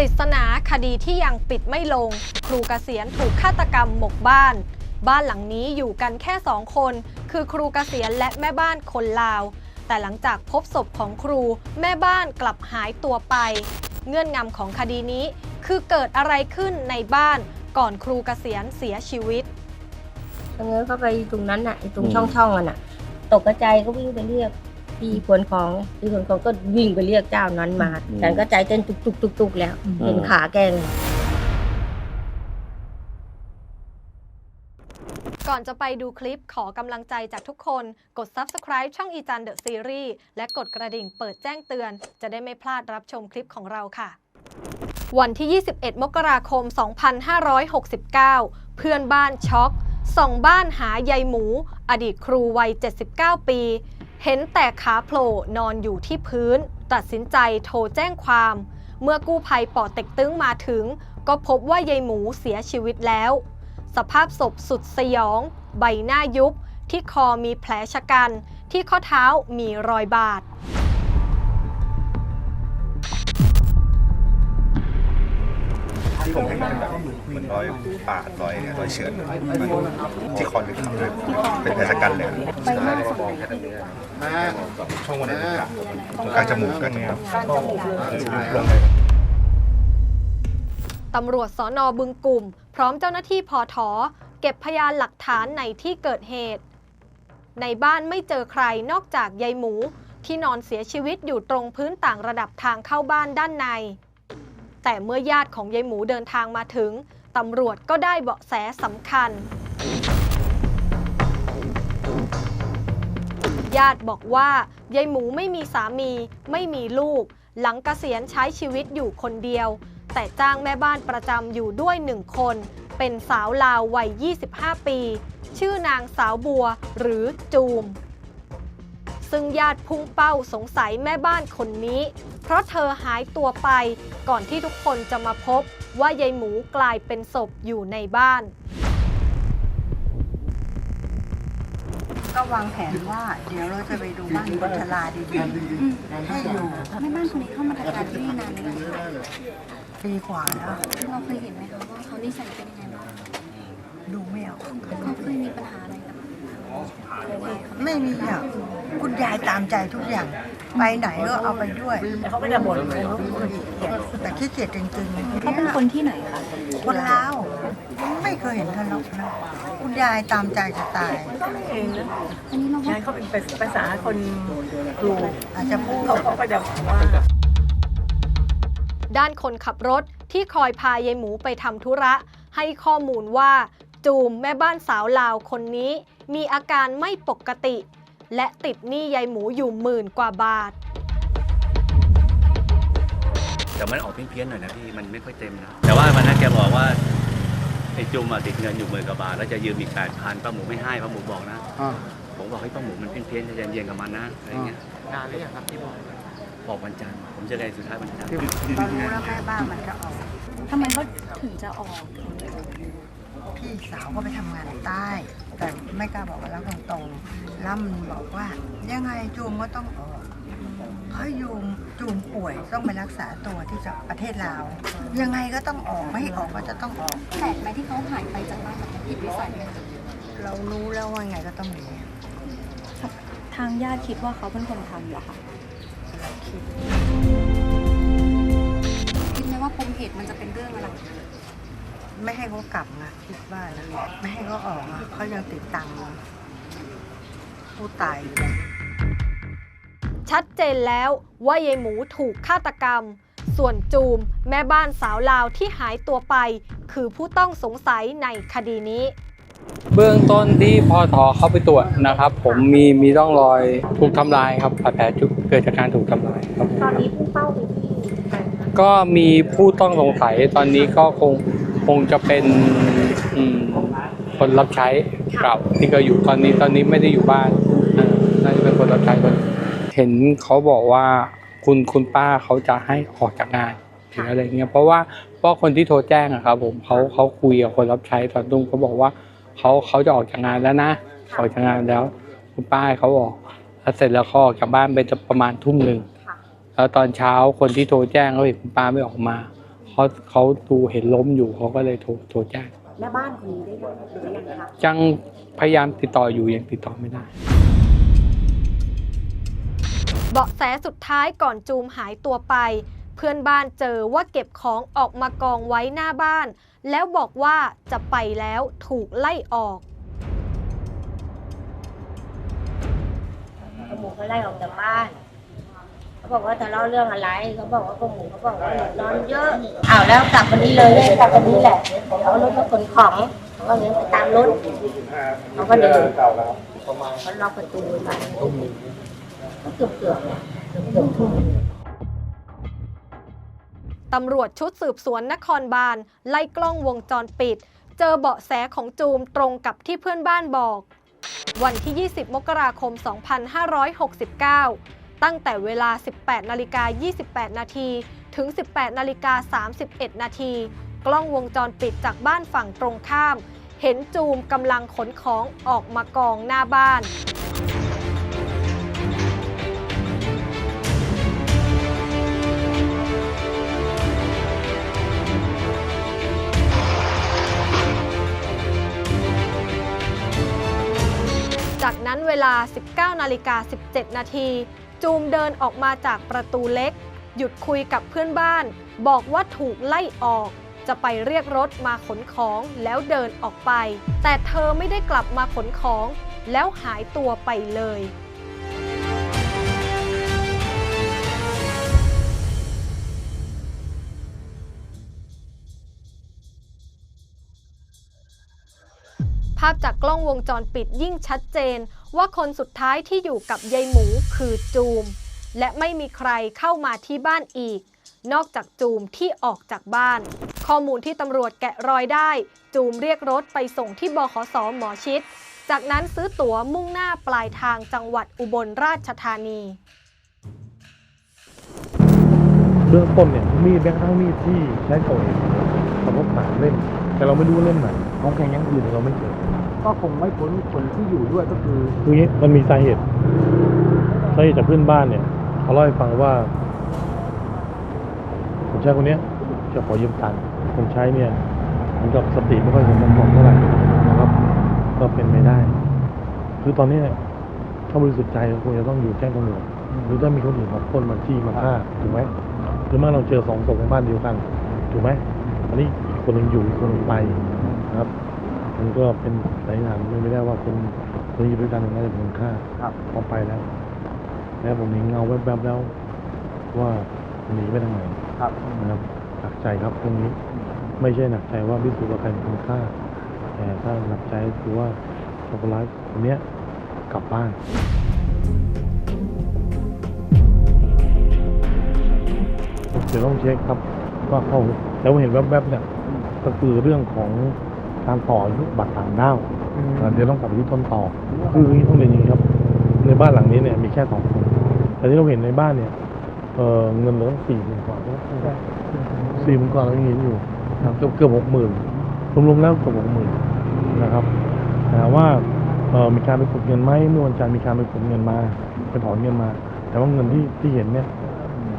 ริศนาคดีที่ยังปิดไม่ลง ครูเกษียณถูกฆาตกรรมหมกบ้าน บ้านหลังนี้อยู่กันแค่สองคน คือครูเกษียณและแม่บ้านคนลาว แต่หลังจากพบศพของครู แม่บ้านกลับหายตัวไป เงื่อนงำของคดีนี้ คือเกิดอะไรขึ้นในบ้านก่อนครูเกษียณเสียชีวิตเงยเข้าไปตรงนั้นน่ะไอ้ตรงอืม ช่องช่องๆอะน่ะ ตกกระจายก็วิ่งไปเรียก พี่ขนของพี่ขนของก็วิ่งไปเรียกเจ้านั้นมาฉันก็ใจเต้นตุกตุกตุกตุกแล้วเห็นขาแกเลยก่อนจะไปดูคลิปขอกำลังใจจากทุกคน กด subscribe ช่องอีจันเดอะซีรีส์และกดกระดิ่งเปิดแจ้งเตือน จะได้ไม่พลาดรับชมคลิปของเราค่ะ วันที่ 21 มกราคม 2569 เพื่อนบ้านช็อกส่องบ้านหายายหมู อดีตครูวัย 79 ปี เห็นแต่ขาโผล่นอนอยู่ที่พื้น ตัดสินใจโทรแจ้งความ เมื่อกู้ภัยป่อเต็กตึงมาถึง ก็พบว่ายายหมูเสียชีวิตแล้ว สภาพศพสุดสยอง ใบหน้ายุบ ที่คอมีแผลชะกัน ที่ข้อเท้ามีรอยบาดที่ผมเห็นเป็นแบบ เหมือนรอยปาดรอยเนี่ยรอยเฉือนมันที่คอลึกครับเลยเป็นแผลชะกันเลยช่วงวันไหนตรงกลางตรงกลางจมูกกันเนี่ยครับลงเลยตำรวจสอนอบึงกลุ่ม พร้อมเจ้าหน้าที่พอถอเก็บพยานหลักฐานในที่เกิดเหตุ ในบ้านไม่เจอใครนอกจากยายหมู ที่นอนเสียชีวิตอยู่ตรงพื้นต่างระดับทางเข้าบ้านด้านใน แต่เมื่อญาติของยายหมูเดินทางมาถึง ตำรวจก็ได้เบาะแสสำคัญ ญาติบอกว่ายายหมูไม่มีสามี ไม่มีลูก หลังเกษียณใช้ชีวิตอยู่คนเดียว แต่จ้างแม่บ้านประจำอยู่ด้วยหนึ่งคน เป็นสาวลาววัย 25 ปี ชื่อนางสาวบัวหรือจูม ซึ่งญาติพุ่งเป้าสงสัยแม่บ้านคนนี้ เพราะเธอหายตัวไป ก่อนที่ทุกคนจะมาพบว่ายายหมูกลายเป็นศพอยู่ในบ้าน ก็วางแผนว่า เดี๋ยวเราจะไปดูบ้านวัชราดีๆให้อยู่แม่บ้านคนนี้เข้ามาทำงานที่นี่นานไหมคะดีกว่าแล้วเราเคยเห็นไหมคะว่าเขานิสัยเป็นยังไงบ้างดูไม่ออกเขาเคยมีปัญหาอะไรกับเคย ไหมคะไม่มีอะคุณยายตามใจทุกอย่าง ไปไหนก็เอาไปด้วยเขาไม่ได้บ่นแต่ขี้เกียจจริงๆเขาเป็นคนที่ไหนคะคนลาวไม่เคยเห็นทะเลาะนะคุณยายตามใจจะตายอันนี้เราก็งานเขาเป็นภาษาคนครูอาจจะพูดเขาเขาก็จะว่าด้านคนขับรถที่คอยพายายหมูไปทำธุระ ให้ข้อมูลว่า จูมแม่บ้านสาวลาวคนนี้มีอาการไม่ปกติ และติดหนี้ยายหมูอยู่หมื่นกว่าบาท แต่มันออกเพี้ยนๆหน่อยนะพี่ มันไม่ค่อยเต็มนะ แต่ว่าวันนั้นแกบอกว่าไอ้จุ่มอะติดเงินอยู่หมื่นกว่าบาทแล้วจะยืมอีกแปดพันป้าหมูไม่ให้ป้าหมูบอกนะผมบอกให้ยป้าหมูมันเพี้ยนๆจะเย็นๆกับมันนะอะไรเงี้ยนานหรือยังครับที่บอกบอกวันจันทร์ผมเจะได้สุดท้ายวันจันทร์ ตอนรู้แล้วแม่บ้านมันจะออก ทำไมเขาถึงจะออก พี่สาวก็ไปทำงานใต้ แต่ไม่กล้าบอกว่าแล้วตรงๆแล้วมันบอกว่า ยังไงจูมก็ต้องออกเพราะยูมจูมป่วยต้องไปรักษาตัวที่จะประเทศลาว ยังไงก็ต้องออกไม่ให้ออกก็จะต้องออกแปลกไหมที่เขาหายไปจากบ้านแบบผิดวิสัยไหมคะเรารู้แล้วว่าไงก็ต้องหนีทางญาติคิดว่าเขาเป็นคนทำเหรอคะเราคิดคิดไหมว่าปมเหตุมันจะเป็นเรื่องอะไร ไม่ให้เขากลับนะคิดว่านะไม่ให้เขาออกนะเขายังติดตังค์ผู้ตายอยู่เลยชัดเจนแล้วว่ายายหมูถูกฆาตกรรม ส่วนจูมแม่บ้านสาวลาวที่หายตัวไป คือผู้ต้องสงสัยในคดีนี้ เบื้องต้นที่พอทอเข้าไปตรวจนะครับ ผมมีมีร่องรอยถูกทำลายครับบาดแผลจุกเกิดจากการถูกทำลายครับตอนนี้ผู้เป้าไปที่ก็มีผู้ต้องสงสัยตอนนี้ก็คงค งจะเป็นอืมคนรับใช้เก่าที่ก็อยู่ตอนนี้ตอนนี้ไม่ได้อยู่บ้านเออน่าจะเป็นคนรับใช้คนเห็นเขาบอกว่าคุณคุณป้าเขาจะให้ออกจากงานหรืออะไรเงี้ยเพราะว่าเพราะคนที่โทรแจ้งอะครับ ผมเขาเขาคุยกับคนรับใช้ตอนตุ้งเขาบอกว่าเขาเขาจะออกจากงานแล้วนะออกจากงานแล้ว คุณป้าให้เขาออกแล้วเสร็จแล้วเขาออกจากบ้านไปจะประมาณทุ่มหนึ่งแล้วตอนเช้าคนที่โทรแจ้งเขาเห็นคุณป้าไม่ออกมา เขาเขาเขาดูเห็นล้มอยู่เขาก็เลยโทรโทรแจ้งแม่บ้านคนนี้ได้ยังหรือยังคะยังพยายามติดต่ออยู่ยังติดต่อไม่ได้ เบาะแสสุดท้ายก่อนจูมหายตัวไป เพื่อนบ้านเจอว่าเก็บของออกมากองไว้หน้าบ้าน แล้วบอกว่าจะไปแล้วถูกไล่ออกพวกหมูเขาไล่ออกจากบ้านเขา บอกว่าทะเลาะเรื่องอะไรเขาบอกว่าพวกหมูเขาบอกว่าหนูนอนเยอะอ้าวแล้วกลับวันนี้เลยเลยกลับวันนี้แหละเขาเอารถมาขนของเขาก็เลยไปตามรถเขาก็เดินเขาล็อกประตูไว้ก็เกือบเกือบเกือบเกือบทุ่มตำรวจชุดสืบสวนนครบาลไล่กล้องวงจรปิด เจอเบาะแสของจูมตรงกับที่เพื่อนบ้านบอก วันที่ 20 มกราคม 2569 ตั้งแต่เวลา 18 นาฬิกา 28 นาที ถึง 18 นาฬิกา 31 นาที กล้องวงจรปิดจากบ้านฝั่งตรงข้าม เห็นจูมกำลังขนของออกมากองหน้าบ้านจากนั้นเวลา 19 นาฬิกา 17 นาที จูมเดินออกมาจากประตูเล็ก หยุดคุยกับเพื่อนบ้าน บอกว่าถูกไล่ออก จะไปเรียกรถมาขนของแล้วเดินออกไป แต่เธอไม่ได้กลับมาขนของ แล้วหายตัวไปเลย ภาพจากกล้องวงจรปิดยิ่งชัดเจน ว่าคนสุดท้ายที่อยู่กับยายหมูคือจูม และไม่มีใครเข้ามาที่บ้านอีก นอกจากจูมที่ออกจากบ้าน ข้อมูลที่ตำรวจแกะรอยได้ จูมเรียกรถไปส่งที่บขสหมอชิด จากนั้นซื้อตั๋วมุ่งหน้าปลายทางจังหวัดอุบลราชธานีเบื้องต้นเนี่ยมีดแม้กระทั่งมีดที่ใช้ก่อเหตุเขาพบสามเล่มแต่เราไม่รู้เล่มไหนของแข็งยังอื่นเราไม่เจอ ก็คงไม่พ้นคนที่อยู่ด้วยก็คือ คืออย่างนี้มันมีสาเหตุสาเหตุจากเพื่อนบ้านเนี่ยเขาเล่าให้ฟังว่าคนใช้คนเนี้ยจะขอยืมตังค์คนใช้เนี่ยมือนกับสติไม่ค่อยสมประกอบเท่าไหร่นะครับ ก็เป็นไม่ได้ คือตอนนี้เนี่ยถ้าบริสุทธิ์ใจควรจะต้องอยู่แจ้งตำรวจหรือถ้ามีคนอื่นมาปล้นมาจี้มาฆ่าถูกไหมหรือเมื่อเราเจอสองศพในบ้านเดียวกัน ถูกไหมอันนี้คนหนึ่งอยู่คนหนึ่งไปนะครับ มันก็เป็นหลายอย่างไม่ได้ว่าคนคนที่อยู่ด้วยกันน่าจะเป็นคนฆ่าครับพอไปแล้ว แล้วผมเห็นเงาแวบๆแล้ว ว่าหนีไปทางไหนครับนะครับหนักใจครับตรงนี้ ไม่ใช่หนักใจว่าพิสูจน์ว่าใครเป็นคนฆ่า แต่ถ้าหนักใจก็คือว่าคนร้ายคนเนี้ยกลับบ้านเดี๋ยวต้องเช็คครับว่าเขาแล้วเห็นแวบๆเนี่ยก็คือเรื่องของ การต่ออายุบัตรต่างด้าวอ่าเดี๋ยวต้องกลับไปที่ต้นต่อคืออย่างนี้ต้องเรียนอย่างนี้ครับ ในบ้านหลังนี้เนี่ยมีแค่สองคนแต่ที่เราเห็นในบ้านเนี่ยเออเงินเหลือต้องสี่หมื่นกว่าสี่หมื่นกว่าเรายังเห็นอยู่นะครับเกือบเกือบหกหมื่นรวมๆแล้วเกือบหกหมื่นนะครับแต่ว่าเออมีการไปกดเงินไหมเมื่อวันจันทร์มีการไปกดเงินมาไปถอนเงินมา แต่ว่าเงินที่ที่เห็นเนี่ย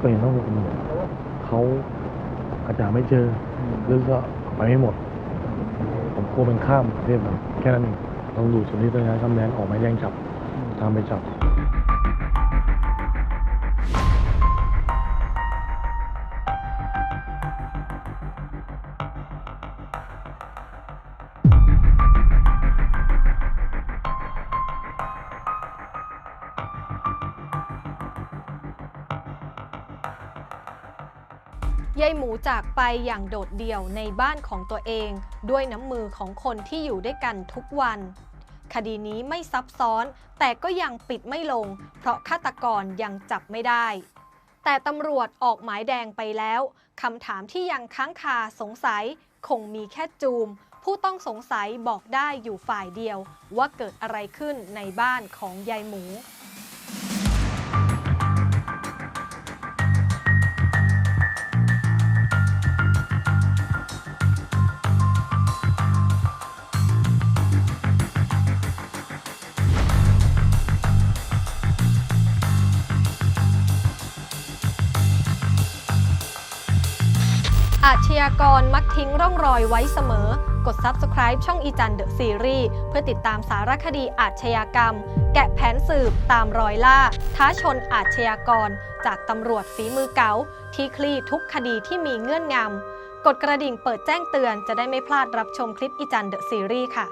ก็เห็นต้องหกหมื่นเขาอาจจะไม่เจอหรือก็เอาไปไม่หมดผม กลัวเป็นข้ามประเทศมันแค่นั้นเองต้องดูส่วนนี้ต้องใช้คำแนนออกมาแย่งจับตามไปจับ ยายหมูจากไปอย่างโดดเดี่ยวในบ้านของตัวเอง ด้วยน้ำมือของคนที่อยู่ด้วยกันทุกวัน คดีนี้ไม่ซับซ้อน แต่ก็ยังปิดไม่ลง เพราะฆาตกรยังจับไม่ได้ แต่ตำรวจออกหมายแดงไปแล้วคำถามที่ยังค้างคาสงสัย คงมีแค่จูม ผู้ต้องสงสัยบอกได้อยู่ฝ่ายเดียว ว่าเกิดอะไรขึ้นในบ้านของยายหมู อาชญากรมักทิ้งร่องรอยไว้เสมอ กด subscribe ช่องอีจันเดอะซีรีส์เพื่อติดตามสารคดีอาชญากรรม แกะแผนสืบตามรอยล่า ท้าชนอาชญากร จากตำรวจฝีมือเก๋าที่คลี่ทุกคดีที่มีเงื่อนงำ กดกระดิ่งเปิดแจ้งเตือนจะได้ไม่พลาดรับชมคลิปอีจันเดอะซีรีส์ค่ะ